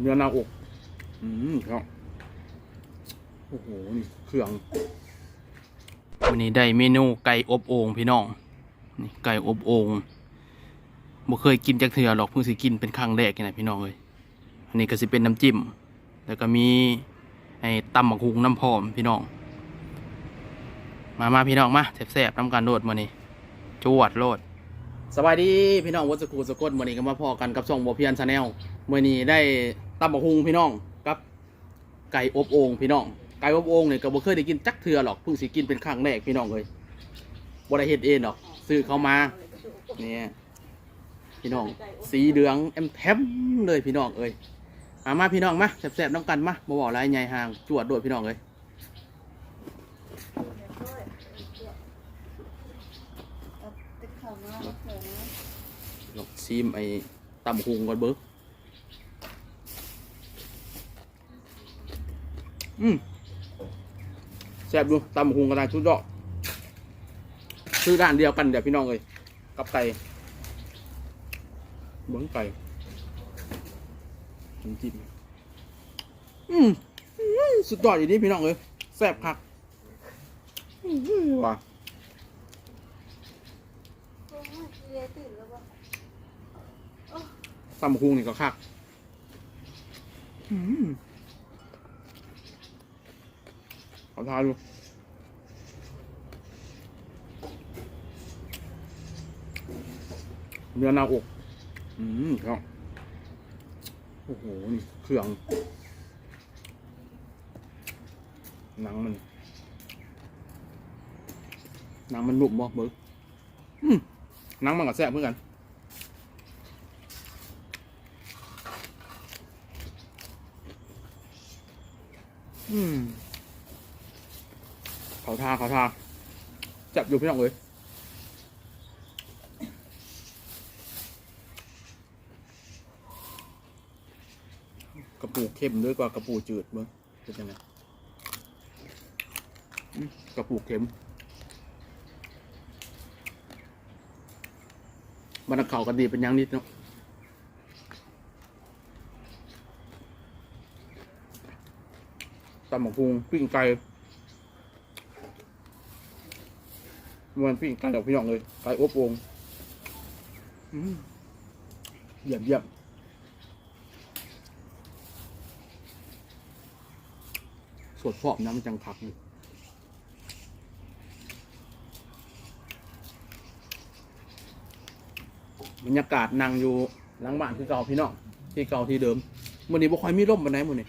เนื้อหน้าอก อืมครับโอ้โห นี่เครื่อง วันนี้ได้เมนูไก่อบโอ่งพี่น้อง นี่ไก่อบโอ่งบ่เคยกินจากเถื่อหรอกเพิ่งสิกินเป็นครั้งแรกนี่นะพี่น้องเลยอันนี้ก็สิเป็นน้ำจิ้ม แล้วก็มีไอ้ตำบักหุงน้ำพร้อมพี่น้อง มามาพี่น้องมาแซ่บๆน้ำกันโลดมานี่จวดโลดสวัสดีพี่น้องวัสกูสกลวันนี้ก็มาพอกันกับช่องบัวเพียนชาแนลเมื่อนี้ได้ ตำบักหุงพี่น้องกับ ไก่อบโอ่งพี่น้อง ไก่อบโอ่งเนี่ยก็บ่เคยได้กินจักเทือหรอกเพิ่งสิกินเป็นครั้งแรกพี่น้องเลยบ่ได้เฮ็ดเองหรอกซื้อเขามาเนี่ยพี่น้อง สีเหลืองแอมแทมเลยพี่น้องเอ้ยมามาพี่น้องมาแซ่บๆน้ำกันมาบ่บอกอะไรใหญ่ห่างจวดโดดพี่น้องเลยติดข่าวมาเผื่อนะลองชิมไอ้ตำบักหุงก่อนเบิก อืมแซ่บดูตำบักหุงกระดาษชุดดอกซื้อร้านเดียวกันเดี๋ยวพี่น้องเลยกับไก่เบิ้งไก่น้ำจิ้มอืมอืมสุดยอดอย่างนี้พี่น้องเลยแซ่บคักอืมว่ะโอ้ยเรียตื่นแล้ววะตำบักหุงนี่ก็คัก อืมข อทานดูเนื้อหน้าอก อืมครับโอ้โห นี่เครื่อง หนังมัน หนังมันนุ่มบ่เบิกอืมหนังมันก็แซ่บเหมือนกันอืม เขาทาเขาทาจับอยู่พี่น้องเลยกระปูเข้มด้วยกว่ากระปูจืดเบ้งเป็นยังไงกระปูเค็มบรรดาเขากันดีเป็นยังนิดเนาะตำหมกพุงปิ้งไก่ มันปิ้งไก่ดอกพี่น้องเลยไก่อบโอ่งเยี่ยมเยี่ยมสดพร้อมน้ำจังคักอยู่บรรยากาศนั่งอยู่หลังบ้านที่เก่าพี่น้องที่เก่าที่เดิมวันนี้บ่ค่อยมีร่มปานไหนมื้อนี้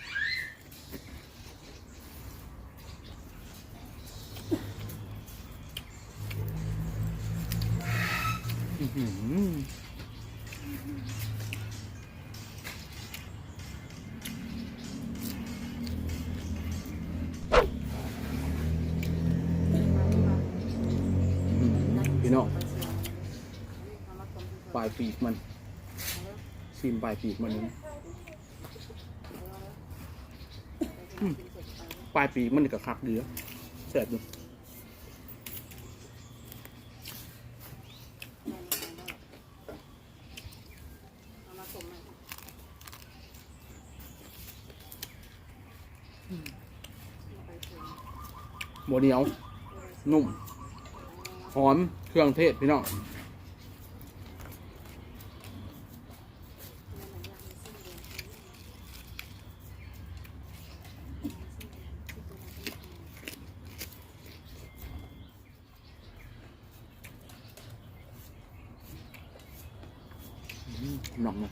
พี่น้องปลายปีกมันซีมปลายปีกมันนี่ปลายปีกมันนี่ก็คักเดือแสบอยู่ โมเหนียว นุ่ม หอม เครื่องเทศพี่น้องอืมหนองนะ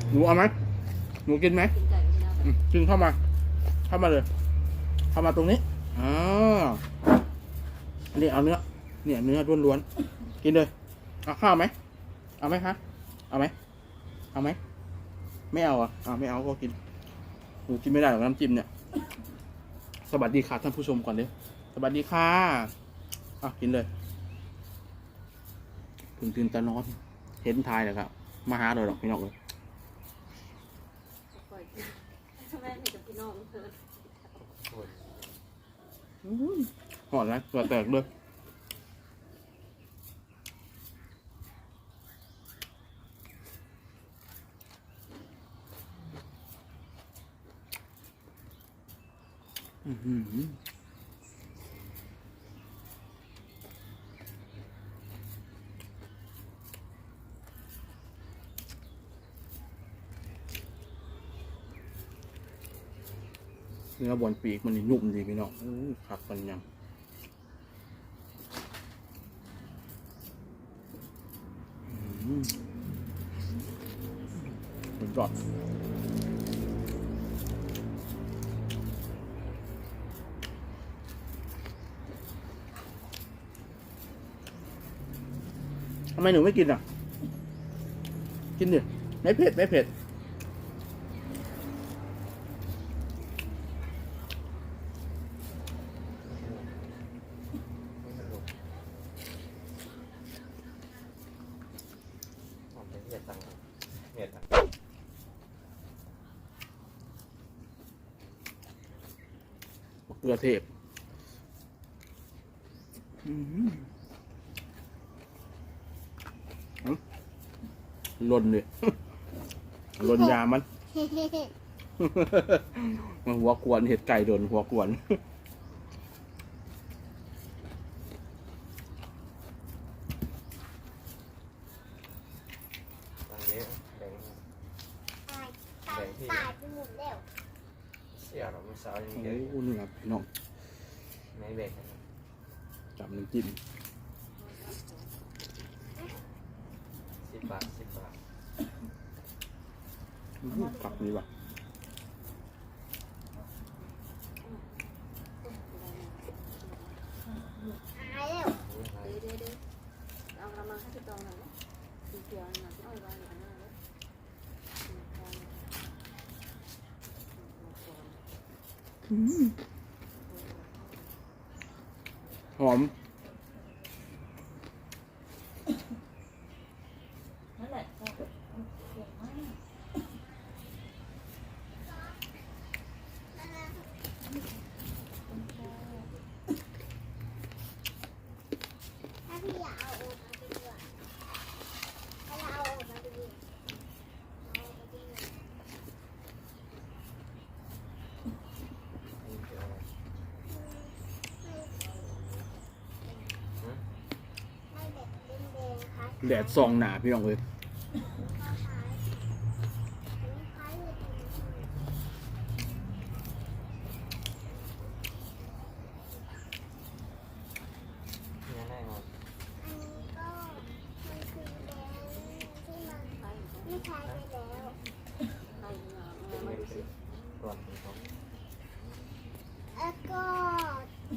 ห นูเอาไหมหนูกินไหมกินไก่ไม่ได้อืมกินเข้ามา เข้ามาเลย เข้ามาตรงนี้อ่านี่เอาเนื้อเนี่ยเนื้อล้วนๆกินเลยเอาข้าวไหมเอาไหมคะเอาไหมเอาไหมไม่เอาอะอ่าไม่เอาก็กินหนูกินไม่ได้หรอกน้ำจิ้มเนี่ย สวัสดีค่ะท่านผู้ชมก่อนเลยสวัสดีค่ะอะกินเลยถึงตื่นตานอนเห็นทายเลยครับมาหาเลยหรอกพี่น้องเลย ปล่อยกินถ้าแม่มีกับพี่ น้องเธอหอดแล้วตัวแตกเลยอื้อหือ เนื้อบนปีกมันนี่นุ่มดีพี่น้องขับกันยังมสุดยอดทำไมหนูไม่กินอะ กินดิไม่เผ็ด ไม่เผ็ด ผมเป็นเหตุต่างเหตุต่าง เกลือเทพหืออื้อลนเลยลนยามัน มันหัวกวนเห็ดไก่โดนหัวกวน ต่างเยอะแบ่ง ตายตายตายไปหมดแล้ว เสียหรอมันสาวยังโอ้เยอะโหนี่ครับพี่น้องไม่แบ่งจับน้ำจิ้มสิบบาทสิบบาทอื้อหือกลับนี่ว่ะ ตายแล้ว นี่ไง เดี๋ยวเดี๋ยวเดี๋ยวเอากระมังให้พี่ตองหน่อยนะสีเขียวหน่อยพี่อ้อยวางอยู่ข้างหน้าเลย หอม นั่นแหละพอเก่งมาก ถ้าพี่อยากเอาโอ๊ตมาไปด้วยถ้าเราเอาโอ๊ตมาไปด้วยเอาไปด้วย นี่คืออะไร ไม่แบบเล่นแดงค่ะ แดดซองหนาพี่น้องเลย คล้ายๆอันนี้คล้ายเลย นี่แน่นอน อันนี้ก็มันคือแดงที่มัน ไปอยู่ ไม่ใช้ไปแล้ว ไปอยู่นะ ไม่ มาดู คื สิ อรวมเป็นของ แล้วก็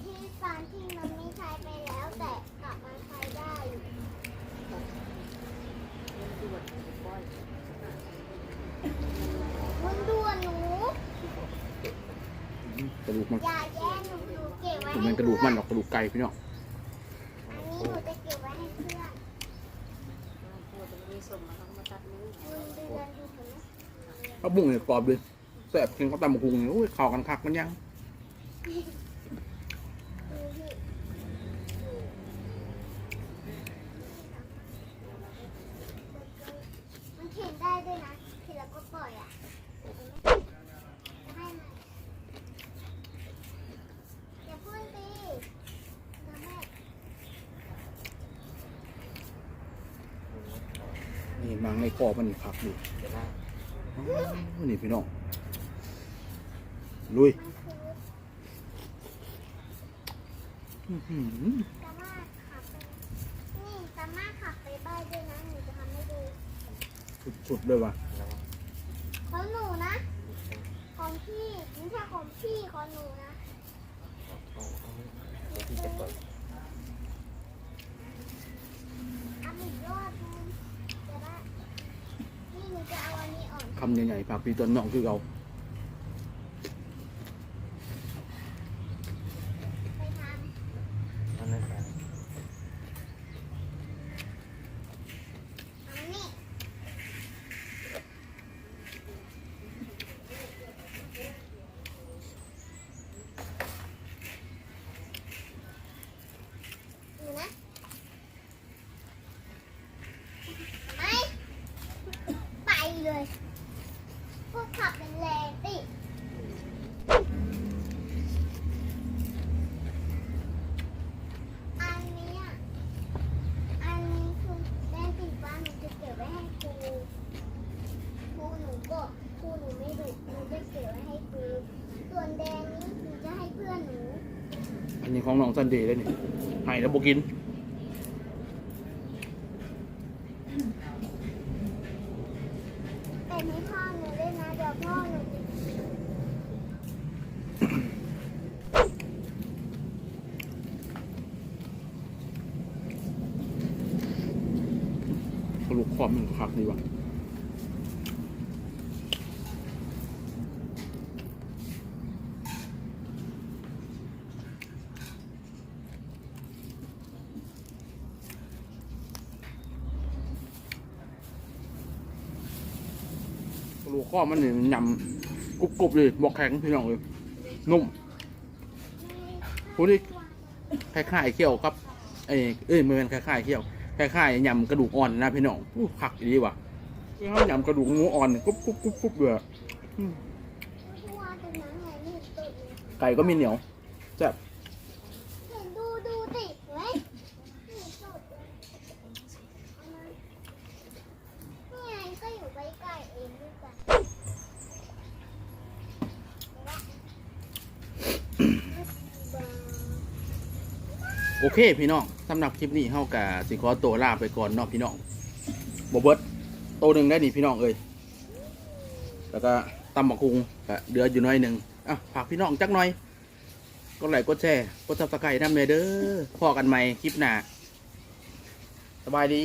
ที่ฟันที่มันไม่ใช้ไปแล้วแต่กลับมาใช้ได้อยู่ เรียนดูบทบ่อย มันดูอะหนู กระดูกมัน อย่าแย่งหนูหนูเก็บไว้ ถึง ให้ มันกระดูกมันหรอกกระดูกไก่พี่น้องอันนี้หนูจะเก็บไว้ให้เพื่อนปวดจะมีส่งมาเขามาตัดนิ้วคุณเดือนดูกันะข้วบุ้งเนี่ยกรอบเลยแสบกินข้าวตำบักหุงเนี่ยโอ้ยเข้ากันคักมันยัง ดูสิมันเข็นได้ด้วยนะเข็นแล้วก็ปล่อยอะให้มันอย่าพูดสิเดี๋ยวแม่ นี่มังในคอมันนี่คักดูเดี๋ยวนะอ๋อนี่พี่น้อง ลุยมันคืออื้อหือสามารถขับไปนี่สามารถขับไปบ้านด้วยนะหนูจะทำให้ดูสุดๆเลยว่ะแล้วอของหนูนะ ของพี่ไม่ใช่ของพี่ของหนูนะเอาเอาเดี๋ยวพี่จะเปิด คำใหญ่ๆผักปีต้นน้องคือเรา ไปท อันนั้นกันำเอานี่ดูนะไปไปเลย พวก ขับเป็นแรงดิอันเนี้ยอันนี้คือแดงสีฟ้าหนูจะเก็บไว้ให้ครูครูหนูก็ครูหนูไม่ดุหนูจะเก็บไว้ให้ครูส่วนแดงนี้หนูจะให้เพื่อนหนู อันนี้ของน้องซันเดย์เลยนี่ให้แล้วโบกินให้พ่อหนูด้วยนะ เดี๋ยวพ่อหนูจะ กระดูกคอมันคักดีว่ะ กระดูกข้อมันนี่ยำกรุบๆเลยบอกแข็งพี่น้องเลยนุ่มพูดดิคล้ายๆเขี้ยวครับเอ้ยเอ้ยมันเป็นคล้ายๆเขี้ยวคล้ายๆยำกระดูกอ่อนนะพี่น้องอู้ผักดีว่ะเขายำกระดูกงูอ่อนกรุบกรุบกรุบกรุบเลยไงนี่ตุ่นไก่ก็มีเหนียวแซ่บ เห็นดูดูติเฮ้ยนี่ตุ่นเอามานี่ไงก็อยู่ใกล้ๆเองด้วยกันเดี๋ยวนะ โอเคพี่น้องสำหรับคลิปนี้เฮากะสิขอตัวลาไปก่อนเนาะพี่น้องบเบิดโตวหนึ่งได้นี่พี่น้องเอ้ยแล้วก็ตำบักคุงก็เดืออยู่น้อยหนึ่งอะฝากพี่น้องจักหน่อยกดไลค์กดแชร์กดซับสไครต์ทำเลยเด้อพอกันใหม่คลิปหน้าสบายดี